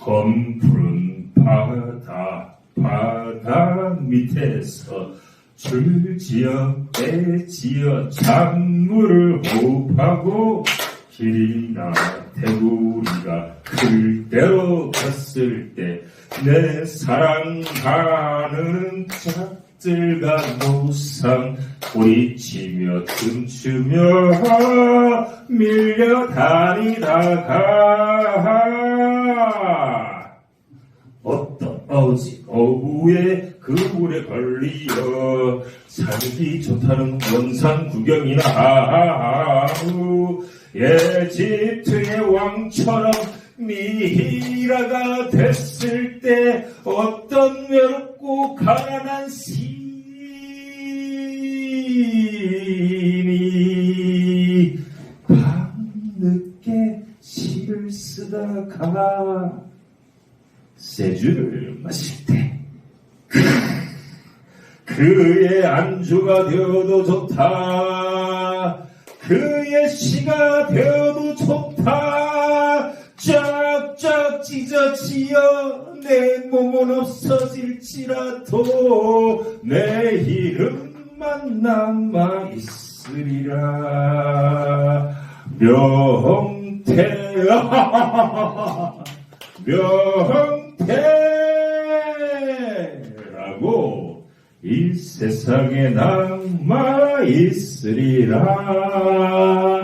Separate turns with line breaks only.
검푸른 바다 바다 밑에서 줄지어 빼지어 작물을 호흡하고 길이나 대구리가 그대로 갔을 때 내 사랑하는 작들과 노상 소리치며 춤추며 밀려다니다가 어지. 어부의 그 물에 걸리어 살기 좋다는 원산 구경이나 하고 예집트의 왕처럼 미히라가 됐을 때 어떤 외롭고 가난한 시인이 밤늦게 시를 쓰다가 세주를 마실 때 그의 안주가 되어도 좋다. 그의 시가 되어도 좋다. 쫙쫙 찢어지어 내 몸은 없어질지라도 내 이름만 남아 있으리라. 명태 명태라고 이 세상에 남아 있으리라 끝.